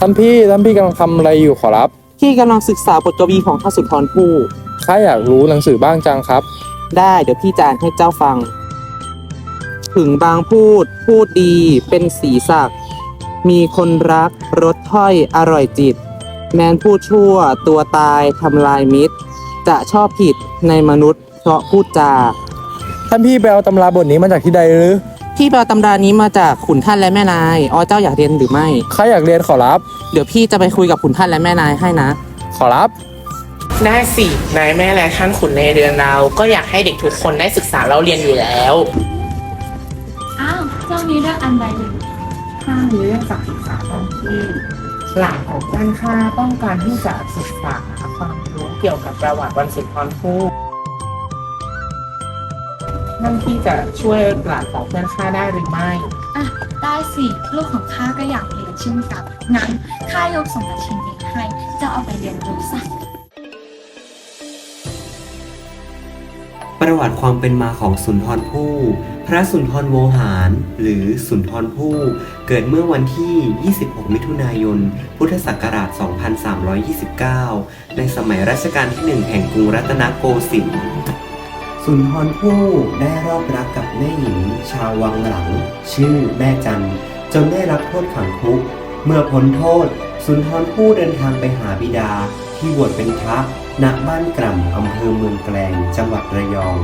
ท่านพี่ท่านพี่กำลังทำอะไรอยู่ขอรับพี่กำลังศึกษาบทกวีของท่านสุนทรภู่ข้าอยากรู้หนังสือบ้างจังครับ ได้เดี๋ยวพี่จะอ่านให้เจ้าฟัง ถึงบางพูด พูดดีเป็นสีสัก มีคนรักรสถ้อยอร่อยจิต แมนพูดชั่วตัวตายทำลายมิตร จะชอบผิดในมนุษย์เพราะพูดจา ท่านพี่ไปเอาตำราบทนี้มาจากที่ใดหรือ พี่ไปเอาตำรานี้มาจากขุนท่านและแม่นายอ๋อเจ้าอยากเรียนหรือไม่ ข้าอยากเรียนขอรับ เดี๋ยวพี่จะไปคุยกับขุนท่านและแม่นายให้นะ ขอรับ ได้สินายแม่และท่านขุนในเรือนเรา ก็อยากให้เด็กทุกคนได้ศึกษาเราเรียนอยู่แล้ว อ้าวเจ้านี้เลือกอันใดอยู่ข้าเรื่องจากศึกษาตอนที่หลานของท่านข้าต้องการที่จะศึกษาความรู้เกี่ยวกับประวัติวันสุนทรภู่ ท่านที่จะช่วยหลานของเพื่อนข้าได้หรือไม่ อะ ได้สิ ลูกของข้าก็อยากเรียนเช่นกันงั้นข้ายกสมบัติชิ้นนี้ให้เจ้าเอาไปเรียนรู้ซะประวัติความเป็นมาของสุนทรภู่ พระสุนทรโวหาร หรือสุนทรภู่ เกิดเมื่อวันที่ 26 มิถุนายน พุทธศักราช 2329 ในสมัยรัชกาลที่หนึ่งแห่งกรุงรัตนโกสินทร์ สุนทรภู่ได้รอบรักกับแม่หญิง ชาววังหลัง ชื่อแม่จันจนได้รับโทษขังคุก เมื่อพ้นโทษ สุนทรภู่เดินทางไปหาบิดาที่บวชเป็นพระณบ้านกล่ำอำเภอเมืองแกลงจังหวัดระยอง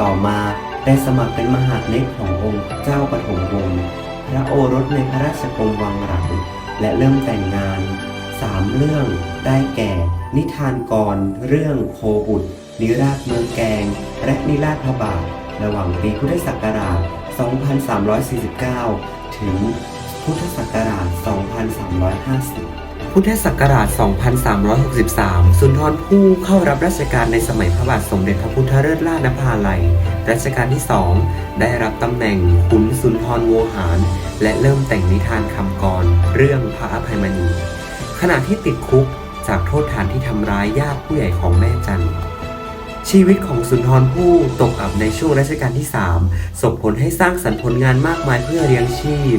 ต่อมาได้สมัครเป็นมหาเล็กขององค์เจ้าปฐมวงศ์พระโอรสในพระราชกรมวังหลัง และเริ่มแต่งงานสามเรื่องได้แก่ นิทานกร เรื่องโคบุตร นิราชเมืองแกง และนิราชพระบาทระหว่างปีพุทธศักราช 2349 ถึงพุทธศักราช 2350 พุทธศักราช 2363 สุนทรภู่เข้ารับราชการในสมัยพระบาทสมเด็จพระพุทธเลิศล่านภาลัย รัชกาลที่สอง ได้รับตำแหน่งขุนสุนทรโวหาร และเริ่มแต่งนิทานคำกร เรื่องพระอภัยมณี ขณะที่ติดคุกจากโทษฐานที่ทำร้ายญาติผู้ใหญ่ของแม่จันทร์ ชีวิตของสุนทรภู่ตกอับในช่วงรัชกาลที่ 3 ส่งผลให้สร้างสรรค์ผลงานมากมายเพื่อเลี้ยงชีพ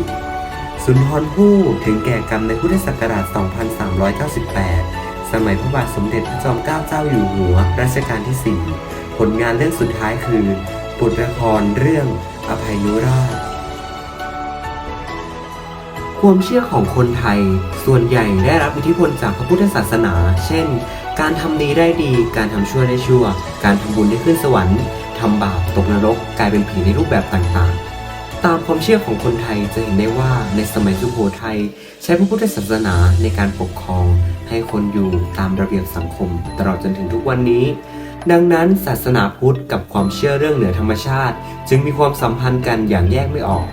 สุนทรภู่ถึงแก่กรรมในพุทธศักราช 2398 สมัยพระบาทสมเด็จพระจอมเกล้าเจ้าอยู่หัวรัชกาลที่ 4 ผลงานเรื่องสุดท้ายคือบทละครเรื่องอภัยยุราช ความเชื่อของคนไทย ส่วนใหญ่ได้รับอิทธิพลจากพระพุทธศาสนา เช่น การทำดีได้ดี การทำชั่วได้ชั่ว การทำบุญได้ขึ้นสวรรค์ทำบาปตกนรกกลายเป็นผีในรูปแบบต่างๆ ตามความเชื่อของคนไทยจะเห็นได้ว่าในสมัยสุโขทัยใช้พระพุทธศาสนาในการปกครอง ให้คนอยู่ตามระเบียบสังคม ตลอดจนถึงทุกวันนี้ ดังนั้นศาสนาพุทธกับความเชื่อเรื่องเหนือธรรมชาติ จึงมีความสัมพันธ์กันอย่างแยกไม่ออก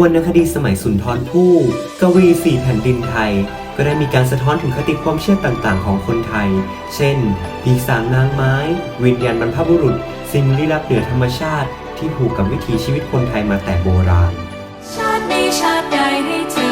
วรรณคดีสมัยสุนทรภู่กวีสี่แผ่นดินไทย ก็ได้มีการสะท้อนถึงคติความเชื่อต่างๆ ของคนไทย เช่นปีศาจนางไม้ วิญญาณบรรพบุรุษ สิ่งลี้ลับเหนือธรรมชาติ ที่ผูกกับวิถีชีวิตคนไทยมาแต่โบราณ ชาตินี้ชาติใดให้เธอ